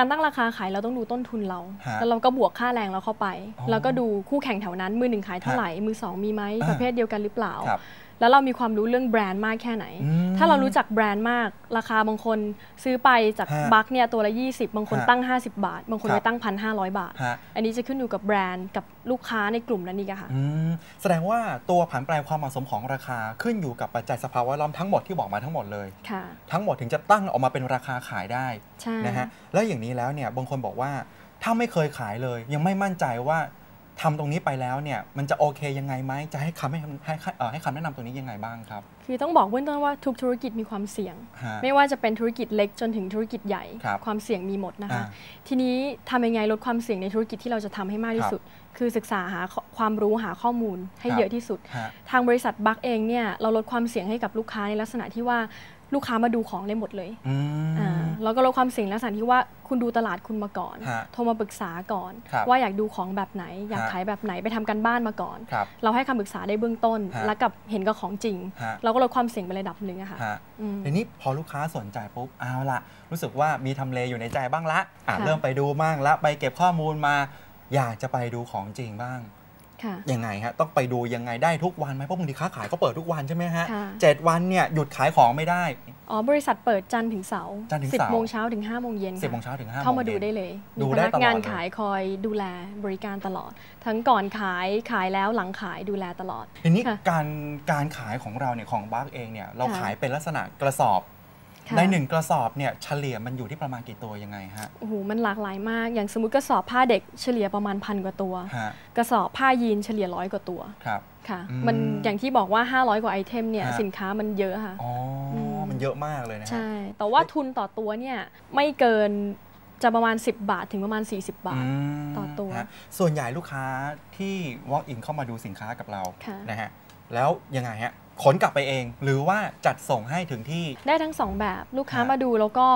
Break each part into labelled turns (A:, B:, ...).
A: การตั้งราคาขายเราต้องดูต้นทุนเรา
B: ฮะ
A: แล้วเราก็บวกค่าแรงเราเข้าไป
B: อ๋อ
A: แล้วก็ดูคู่แข่งแถวนั้นมือหนึ่งขายเท่าไหร่มือสองมีไหม
B: อ่า
A: ประเภทเดียวกันหรือเปล่า
B: ครับ
A: แล้วเรามีความรู้เรื่องแบรนด์มากแค่ไหน
B: อืม
A: ถ้าเรารู้จักแบรนด์มาก ราคาบางคนซื้อไปจาก
B: ฮะ
A: บัคเนี่ยตัวละ 20 บางคน
B: ฮะ
A: ตั้ง 50 บาท บางคน
B: ครับ
A: ไปตั้ง 1,500 บาท
B: ฮะ
A: อันนี้จะขึ้นอยู่กับแบรนด์กับลูกค้าในกลุ่มนั้นอีกอะค่ะ
B: อืมแสดงว่าตัวผันแปรความเหมาะสมของราคาขึ้นอยู่กับปัจจัยสภาวะแวดล้อมทั้งหมดที่บอกมาทั้งหมดเลย
A: ค่ะ
B: ทั้งหมดถึงจะตั้งออกมาเป็นราคาขายได้
A: ใช่
B: นะฮะแล้วอย่างนี้แล้วเนี่ยบางคนบอกว่าถ้าไม่เคยขายเลย ยังไม่มั่นใจว่า ทำตรงนี้ไปแล้วเนี่ย มันจะโอเคยังไงไหมจะให้คำให้ให้ให้เอ่อให้คำแนะนำตรงนี้ยังไงบ้างครับ
A: คือต้องบอกเบื้องต้นว่าทุกธุรกิจมีความเสี่ยง
B: ฮะ
A: ไม่ว่าจะเป็นธุรกิจเล็กจนถึงธุรกิจใหญ่
B: ครับ
A: ความเสี่ยงมีหมดนะคะ
B: อ่า
A: ทีนี้ทำยังไงลดความเสี่ยงในธุรกิจที่เราจะทำให้มากที่สุด คือศึกษาหาข้อความรู้หาข้อมูลให้
B: ครับ
A: เยอะที่สุด
B: ฮะ
A: ทางบริษัทบัคเองเนี่ยเราลดความเสี่ยงให้กับลูกค้าในลักษณะที่ว่า ลูกค้ามาดูของได้หมดเลย
B: อืม
A: อ่าแล้วก็ลดความเสี่ยงในลักษณะที่ว่าคุณดูตลาดคุณมาก่อน
B: ฮะ
A: โทรมาปรึกษาก่อน
B: ครับ
A: ว่าอยากดูของแบบไหน อยาก
B: ฮะ
A: ขายแบบไหนไปทำกันบ้านมาก่อน
B: ครับ
A: เราให้คำปรึกษาได้เบื้องต้น
B: ฮะ
A: แล้วกับเห็นกับของจริง
B: ฮะ
A: เราก็ลดความเสี่ยงไประดับหนึ่งอะค่ะ
B: ฮะ
A: อืม
B: ทีนี้พอลูกค้าสนใจปุ๊บเอาละรู้สึกว่ามีทำเลอยู่ในใจบ้างละอะ
A: ค่ะ
B: เริ่มไปดูบ้างละไปเก็บข้อมูลมา อยากจะไปดูของจริงบ้าง
A: ค่ะ
B: ยังไงฮะต้องไปดูยังไงได้ทุกวันไหมเพราะบางทีค้าขายก็เปิดทุกวันใช่ไหมฮะ
A: ค่ะ
B: เจ็ดวันเนี่ยหยุดขายของไม่ได้
A: อ๋อบริษัทเปิดจันทร์ถึงเสาร์
B: จันทร์ถึง
A: สิบ
B: เสาร์
A: โมงเช้าถึงห้าโมงเย็น
B: สิบ
A: ค่ะ
B: โมงเช้าถึงห้า
A: เข้ามา
B: โง
A: ดู
B: ย็น
A: ได้เลย
B: ดู
A: มีพ
B: ได้
A: นัก
B: ตลอด
A: งาน
B: เลย
A: ขายคอยดูแลบริการตลอด ทั้งก่อนขายขายแล้วหลังขายดูแลตลอด
B: ทีนี้
A: ค่ะ
B: การการขายของเราเนี่ยของบัคเองเนี่ยเรา
A: ค่ะ
B: ขายเป็นลักษณะกระสอบ
A: ค่ะ
B: ในหนึ่งกระสอบเนี่ยเฉลี่ยมันอยู่ที่ประมาณกี่ตัวยังไงฮะ
A: โอ้โหมันหลากหลายมาก อย่างสมมติกระสอบผ้าเด็กเฉลี่ยประมาณพันกว่าตัว
B: ฮะ
A: กระสอบผ้ายีนเฉลี่ยร้อยกว่าตัว
B: ครับ
A: ค่ะ
B: อืม
A: มันอย่างที่บอกว่า 500 กว่าไอเทมเนี่ย
B: ฮะ
A: สินค้ามันเยอะค่ะ
B: อ๋ออ
A: ม
B: มันเยอะมากเลยนะฮะ
A: ใช่แต่ว่าทุนต่อตัวเนี่ยไม่เกินจะประมาณ 10 บาทถึงประมาณ 40 บาท
B: ม
A: ต่อตัว
B: ฮะส่วนใหญ่ลูกค้าที่ walk in เข้ามาดูสินค้ากับเรา
A: ค่ะ
B: นะฮะแล้วยังไงฮะ ขนกลับไปเอง หรือว่าจัดส่งให้ถึงที่
A: ได้ทั้งสองแบบลูกค้า
B: ฮะ
A: มาดูแล้วก็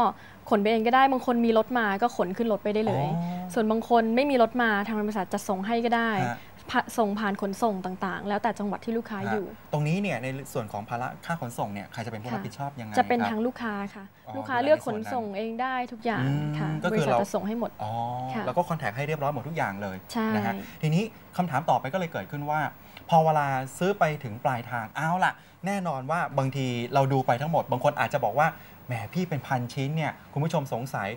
A: ขนไปเองก็ได้บางคนมีรถมาก็ขนขึ้นรถไปได้เลย
B: อ๋อ
A: ส่วนบางคนไม่มีรถมาทางบริษัทจะส่งให้ก็ได้
B: ฮะ
A: พะส่งผ่านขนส่งต่างๆ แล้วแต่จังหวัดที่ลูกค้าอยู่
B: ฮะตรงนี้เนี่ยในส่วนของภาระค่าขนส่งเนี่ยใครจะเป็นผู้
A: ค่ะ
B: รับผิดชอบยังไง
A: จะเป็น
B: ครับ
A: ทางลูกค้าค่ะ
B: อ๋อ
A: ลูกค้า
B: ดูแล
A: เลือก
B: ใน
A: ข
B: ส่วน
A: น
B: นั้น
A: ส่งเองได้ทุกอย่าง
B: อืม
A: ค่ะ
B: ก็
A: บ
B: คือ
A: ริษัท
B: เรา
A: จะส่งให้หมด
B: อ๋อ
A: ค่ะ
B: แล้วก็คอนแทคให้เรียบร้อยหมดทุกอย่างเลย
A: ใช่
B: นะฮะทีนี้คำถามต่อไปก็เลยเกิดขึ้นว่า พอเวลาซื้อไปถึงปลายทางเอาล่ะ แน่นอนว่าบางทีเราดูไปทั้งหมด บางคนอาจจะบอกว่าแหมพี่เป็นพันชิ้นเนี่ยคุณผู้ชมสงสัย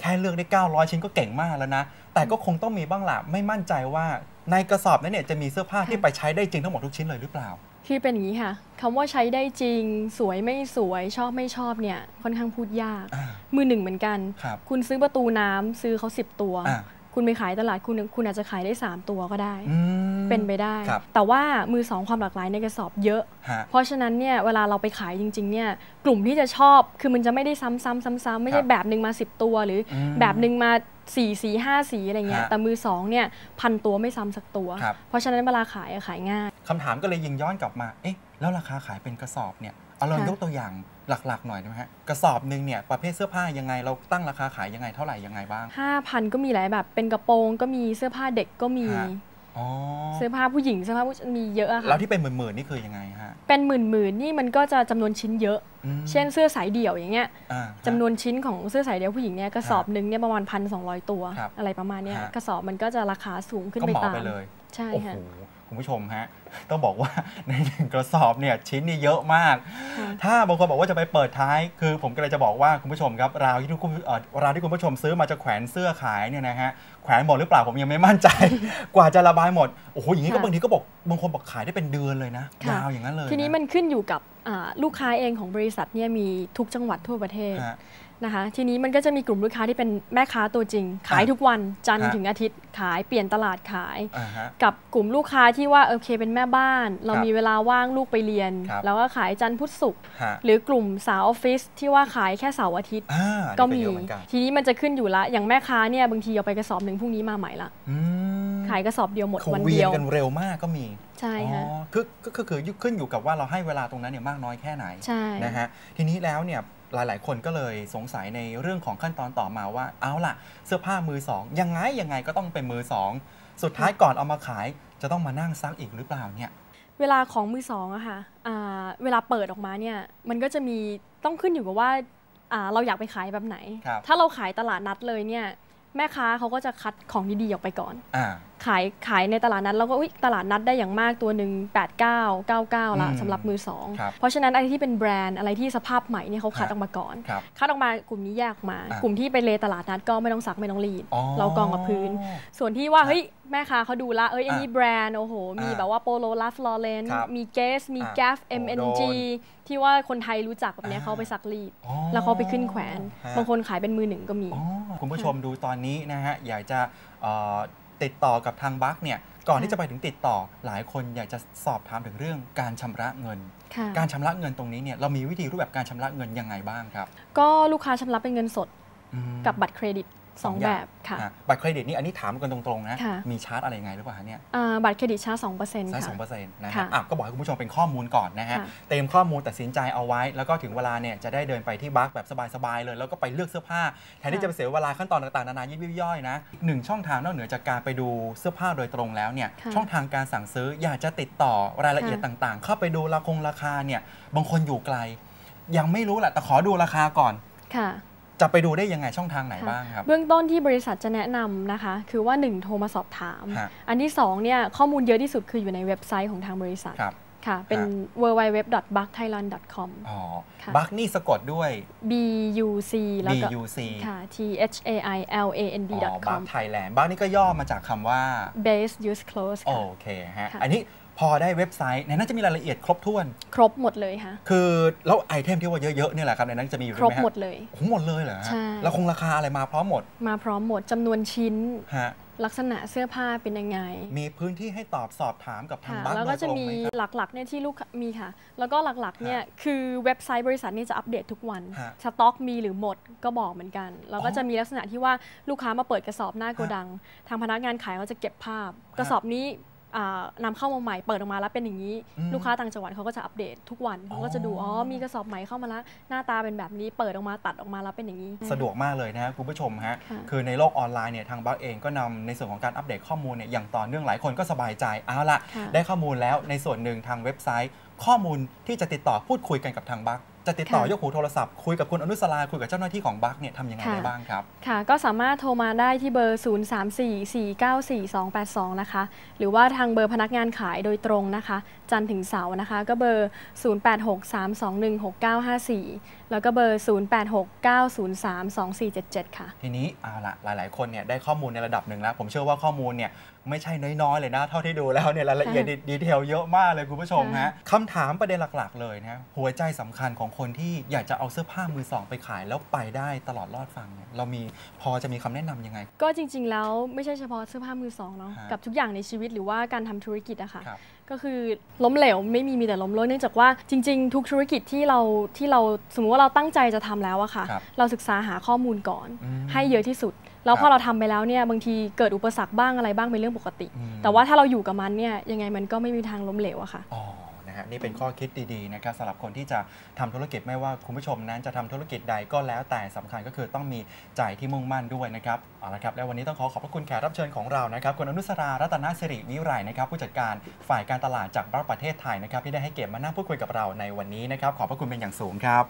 B: แค่เลือกได้ 900 ชิ้นก็เก่งมากแล้วนะ แต่ก็คงต้องมีบ้างล่ะไม่มั่นใจว่าในกระสอบนั้นเนี่ยจะมีเสื้อผ้าที่ไปใช้ได้จริงทั้งหมดทุกชิ้นเลยหรือเปล่า
A: คือเป็นอย่างนี้ค่ะคำว่าใช้ได้จริง สวยไม่สวยชอบไม่ชอบเนี่ยค่อนข้างพูดยาก
B: อ่า
A: มือหนึ่งเหมือนกัน
B: ครับ
A: คุณซื้อประตูน้ำซื้อเขา10 ตัว
B: อ่า
A: คุณไปขายตลาดคุณคุณอาจจะขายได้ 3 ตัวก็ได้
B: อืม
A: เป็นไปได้
B: ครับ
A: แต่ว่ามือสองความหลากหลายในกระสอบเยอะ
B: ฮะ
A: เพราะฉะนั้นเนี่ยเวลาเราไปขายจริงๆเนี่ยกลุ่มที่จะชอบคือมันจะไม่ได้ซ้ำๆซ้ำๆไม่
B: ครั
A: ใช่
B: บ
A: แบบหนึ่งมา 10 ตัวหรืออ
B: ม
A: แบบหนึ่งมา4ี่สีห้าสีอะไรเงี้ย
B: ฮะ
A: แต่มือสองเนี่ยพันตัวไม่ซ้ำสักตัว
B: ครับ
A: เพราะฉะนั้นเวลาขายอะขายง่าย
B: คำถามก็เลยยิงย้อนกลับมาเอ๊ะแล้วราคาขายเป็นกระสอบเนี่ยเอาลอง
A: ค่ะ
B: ยกตัวอย่างหลักๆ หน่อยได้ไหมฮะกระสอบหนึ่งเนี่ยประเภทเสื้อผ้ายังไงเราตั้งราคาขายยังไงเท่าไหร่ยังไงบ้าง
A: 5,000 ก็มีหลายแบบเป็นกระโปรงก็มีเสื้อผ้าเด็กก็มี
B: ฮะอ๋อ
A: เสื้อผ้าผู้หญิงเสื้อผ้าผู้ชายมีเยอะอะ
B: แล้ว
A: ค่ะ
B: ที่เป็นหมื่นๆนี่คือยังไงฮะ
A: เป็นหมื่นๆนี่มันก็จะจำนวนชิ้นเยอะ
B: อืม
A: เช่นเสื้อสายเดี่ยวอย่างเงี้ย
B: อ่า
A: จำนวนชิ้นของเสื้อสายเดี่ยวผู้หญิงเนี่ยกระสอบหนึ่งเนี่ยประมาณพันสองตัว
B: ครับ
A: อะไรประมาณเนี้ย
B: ฮะ
A: กระสอบมันก็จะราคาสูงขึ้น
B: ก็
A: ไป
B: เหมา
A: ตาม
B: ไปเลย
A: ใช่
B: โอ้โห
A: ค่ะ
B: คุณผู้ชมฮะต้องบอกว่าในหนึ่งกระสอบเนี่ยชิ้นนี่เยอะมาก
A: ค่ะ
B: ถ้าบางคนบอกว่าจะไปเปิดท้าย คือผมก็เลยจะบอกว่าคุณผู้ชมครับราวที่ทุกคนเอ่อราวที่คุณผู้ชมซื้อมาจะแขวนเสื้อขายเนี่ยนะฮะแขวนหมดหรือเปล่าผมยังไม่มั่นใจ กว่าจะระบายหมดโอ้โหอย่างนี้ก็
A: ค่ะ
B: บางทีก็บอกบางคนบอกขายได้เป็นเดือนเลยนะ
A: ค่ะ
B: ยาวอย่างนั้นเลย
A: ทีนี้มันขึ้นอยู่กับอ่าลูกค้าเองของบริษัทเนี่ยมีทุกจังหวัดทั่วประเทศ
B: ฮะ
A: นะคะทีนี้มันก็จะมีกลุ่มลูกค้าที่เป็นแม่ค้าตัวจริง ขาย
B: อะ
A: ทุกวันจันทร์
B: ฮะ
A: ถึงอาทิตย์ขายเปลี่ยนตลาดขาย
B: อ่าฮะ
A: กับกลุ่มลูกค้าที่ว่าโอเคเป็นแม่บ้าน เรา
B: ครับ
A: มีเวลาว่างลูกไปเรียน
B: ครับ
A: แล้วก็ขายจันทร์พุธศุกร์
B: ฮะ
A: หรือกลุ่มสาวออฟฟิศที่ว่าขายแค่เสาร์อาทิตย์
B: อ่า
A: ก็
B: นี่
A: มี
B: เยอะเหมือนกัน
A: ทีนี้มันจะขึ้นอยู่ละอย่างแม่ค้าเนี่ยบางทีเอาไปกระสอบหนึ่งพรุ่งนี้มาใหม่ละ
B: อืม
A: ขายกระสอบเดียวหมด
B: เขา
A: วัน
B: เวี
A: เดี
B: ย
A: ย
B: น
A: ว
B: กันเร็วมากก็มี
A: ใช่ค่ะ
B: อ๋อคือก็คือคือขึ้นอยู่กับว่าเราให้เวลาตรงนั้นเนี่ยมากน้อยแค่ไหน
A: ใช่
B: นะฮะทีนี้แล้วเนี่ย หลาย ๆ คนก็เลยสงสัยในเรื่องของขั้นตอนต่อมาว่า เอาล่ะ เสื้อผ้ามือสองยังไงยังไงก็ต้องเป็นมือสองสุดท้ายก่อนเอามาขาย จะต้องมานั่งซักอีกหรือเปล่าเนี่ย
A: เวลาของมือสองอะค่ะอ่าเวลาเปิดออกมาเนี่ยมันก็จะมีต้องขึ้นอยู่กับว่าอ่าเราอยากไปขายแบบไหน
B: ครับ
A: ถ้าเราขายตลาดนัดเลยเนี่ยแม่ค้าเขาก็จะคัดของดีๆออกไปก่อน
B: อ่า
A: ขายขายในตลาดนัดแล้วก็อุ๊ยตลาดนัดได้อย่างมากตัวหนึ่ง8 9 9 9ละ
B: อืม
A: สำหรับมือสอง
B: ครับ
A: เพราะฉะนั้นอะไรที่เป็นแบรนด์อะไรที่สภาพใหม่เนี่ยเขาคัด
B: ฮะ
A: ออกมาก่อน
B: ครับ
A: คัดออกมากลุ่มนี้แยกออกมา
B: อะ
A: กลุ่มที่ไปเลตลาดนัดก็ไม่ต้องซักไม่ต้องรีด
B: อ๋อ
A: เรากองกับพื้น ส่วนที่ว่า
B: ฮะ
A: เฮ้ยแม่ค้าเขาดูละเอ้ยอันนี้
B: อะ
A: แบรนด์โอ้โห มี
B: อะ
A: แบบว่าโปโลลาฟลอเรน
B: ครับ
A: มีเกส มี
B: อะ
A: แกฟ
B: โอ้
A: MNG
B: โดน
A: ที่ว่าคนไทยรู้จักแบบเนี้ย
B: อะ
A: เขาไปซักรีด
B: อ๋อ
A: แล้วเขาไปขึ้นแขวน
B: ฮะ
A: บางคนขายเป็นมือหนึ่งก็มี
B: อ๋อคุณผู้ชมดูตอนนี้นะฮะ อยากจะเอ่อ ติดต่อกับทางบัคเนี่ยก่อนที่จะไปถึงติดต่อหลายคนอยากจะสอบถามถึงเรื่องการชำระเงิน
A: ค่ะ
B: การชำระเงินตรงนี้เนี่ยเรามีวิธีรูปแบบการชำระเงินยังไงบ้างครับ
A: ก็ลูกค้าชำระเป็นเงินสด
B: อืม
A: กับบัตรเครดิต สอง
B: อ
A: แบ
B: ย่าง
A: บค่ะ
B: อะบัตรเครดิตนี่อันนี้ถามกันตรงๆนะ
A: ค่ะ
B: มีชาร์จอะไรยังไงหรือเปล่าฮะเนี่ย
A: อ่าบัตรเครดิตชาร์จสองเปอร์เซ็นต์
B: ใช้
A: ค่ะ
B: สองเปอร์เซ็นต์นะฮะ
A: ค่ะ
B: อะก็บอกให้คุณผู้ชมเป็นข้อมูลก่อนนะฮะ
A: ค่ะ
B: เตรียมข้อมูลตัดสินใจเอาไว้ แล้วก็ถึงเวลาเนี่ยจะได้เดินไปที่บัคแบบสบายๆเลย แล้วก็ไปเลือกเสื้อผ้าแทนที่จะไปเสียเวลาขั้นตอนต่างๆนานายิบย่อยๆนะหนึ่งช่องทางนอกเหนือจากการไปดูเสื้อผ้าโดยตรงแล้วเนี่ย
A: ค่ะ
B: ช่องทางการสั่งซื้ออยากจะติดต่อรายละเอียด
A: ค่ะ
B: ต่างๆ เข้าไปดูราคงราคาเนี่ยบางคนอยู่ไกล ยังไม่รู้แหละแต่ขอดูราคาก่อน
A: ค่ะ
B: จะไปดูได้ยังไงช่องทางไหน
A: ค่ะ
B: บ้างครับ
A: เบื้องต้นที่บริษัทจะแนะนำนะคะ คือว่า 1 โทรมาสอบถาม
B: ฮะ
A: อันที่2เนี่ยข้อมูลเยอะที่สุดคืออยู่ในเว็บไซต์ของทางบริษัท
B: ครับ
A: ค่ะ เป็น
B: ฮะ
A: www.buckthailand.com
B: อ๋อ
A: ค่ะ
B: บัคนี่สะกดด้วย
A: b u c แล้วก็
B: BUC
A: ค่ะ t h a i l a n d
B: อ๋อบัค
A: com
B: ไทยแลนด์บัคนี่ก็ย่อมาจากคำว่า
A: base use close
B: โอ
A: ค่ะ
B: เคฮะ
A: ค่ะ
B: อันนี้ พอได้เว็บไซต์ในนั้นจะมีรายละเอียดครบถ้วน
A: ครบหมดเลยค่ะ
B: คือแล้วไอเทมที่ว่าเยอะๆเนี่ยแหละครับในนั้นจะมีอยู่
A: ครบ
B: ไหมฮะ
A: หมดเลย
B: โอ้โหหมดเลยเหรอฮะ
A: ใช่
B: แล้วคงราคาอะไรมาพร้อมหมด
A: มาพร้อมหมดจำนวนชิ้น
B: ฮะ
A: ลักษณะเสื้อผ้าเป็นยังไง
B: มีพื้นที่ให้ตอบสอบถามกับทาง
A: ค่ะ
B: บัค
A: แล้ว
B: โด
A: ก็
B: ย
A: จะ
B: ตรง
A: มี
B: ไหมครับ
A: หลักๆเนี่ยที่ลูกค้ามีค่ะ แล้วก็หลักๆเนี่ยคือเว็บไซต์บริษัทนี่จะอัปเดตทุกวัน
B: ฮะ
A: สต็อกมีหรือหมดก็บอกเหมือนกัน แล้วก็
B: อ๋อ
A: จะมีลักษณะที่ว่าลูกค้ามาเปิดกระสอบหน้าโก
B: ฮะ
A: ดัง ทางพนักงานขายเขาจะเก็บภาพ กระสอบนี้ อ่านำเข้ามาใหม่เปิดออกมาแล้วเป็นอย่างนี้
B: อืม
A: ลูกค้าต่างจังหวัดเขาก็จะอัปเดตทุกวัน
B: อ๋อ
A: เขาก็จะดูอ๋อมีกระสอบใหม่เข้ามาแล้วหน้าตาเป็นแบบนี้เปิดออกมาตัดออกมาแล้วเป็นอย่างนี้
B: สะดวกมากเลยนะฮะคุณผู้ชมฮะ
A: ค่ะ
B: คือในโลกออนไลน์เนี่ยทางบัคเองก็นำในส่วนของการอัปเดตข้อมูลเนี่ยอย่างต่อเนื่องหลายคนก็สบายใจเอาละ
A: ค่ะ
B: ได้ข้อมูลแล้วในส่วนหนึ่งทางเว็บไซต์ ข้อมูลที่จะติดต่อพูดคุยกันกับทางบัค จะติดต่อ
A: ค่ะ
B: ยกหูโทรศัพท์คุยกับคุณอนุสราคุยกับเจ้าหน้าที่ของบัคเนี่ยทำยังไง
A: ค่ะ
B: ได้บ้างครับ
A: ค่ะ ก็สามารถโทรมาได้ที่เบอร์ 0344944282 นะคะ หรือว่าทางเบอร์พนักงานขายโดยตรงนะคะ จันทร์ถึงเสาร์นะคะ ก็เบอร์ 0863216954 แล้วก็เบอร์ 0869032477 ค่ะ
B: ทีนี้เอาละหลาย ๆ คนเนี่ยได้ข้อมูลในระดับหนึ่งแล้ว ผมเชื่อว่าข้อมูลเนี่ย ไม่ใช่น้อยๆเลยนะ เท่าที่ดูแล้วเนี่ยรายละเอียด
A: ค่ะ
B: ดีเทลเยอะมากเลยคุณผู้ชม
A: ค่ะ
B: ฮะคำถามประเด็นหลักๆ เลยนะหัวใจสำคัญของคนที่อยากจะเอาเสื้อผ้ามือสองไปขายแล้วไปได้ตลอดรอดฟังเนี่ยเรามีพอจะมีคำแนะนำยังไง
A: ก็จริง ๆ แล้วไม่ใช่เฉพาะเสื้อผ้ามือสองเนาะ
B: ฮะ
A: กับทุกอย่างในชีวิตหรือว่าการทำธุรกิจอะค่ะ
B: ครับ
A: ก็คือล้มเหลวไม่มีมีแต่ล้มเหลวเนื่องจากว่าจริง ๆ ทุกธุรกิจที่เราที่เราสมมุติว่าเราตั้งใจจะทำแล้วอะค่ะ
B: ครับ
A: เราศึกษาหาข้อมูลก่อน
B: อืม
A: ให้เยอะที่สุด แล้ว
B: ครับ
A: พอเราทำไปแล้วเนี่ยบางทีเกิดอุปสรรคบ้างอะไรบ้างเป็นเรื่องปกติ
B: อืม
A: แต่ว่าถ้าเราอยู่กับมันเนี่ยยังไงมันก็ไม่มีทางล้มเหลวอะค่ะ
B: อ๋อนะฮะนี่เป็นข้อคิดดีๆนะครับสำหรับคนที่จะทำธุรกิจไม่ว่าคุณผู้ชมนั้นจะทำธุรกิจใดก็แล้วแต่สำคัญก็คือต้องมีใจที่มุ่งมั่นด้วยนะครับเอาละครับและวันนี้ต้องขอขอบพระคุณแขกรับเชิญของเรานะครับคุณอนุสรารัตนสิริวิไรนะครับผู้จัดการฝ่ายการตลาดจากบริษัทประเทศไทยนะครับที่ได้ให้เกียรติมานั่งพูดคุยกับเราในวันนี้นะครับขอบพระคุณเป็นอย่างสูงครับ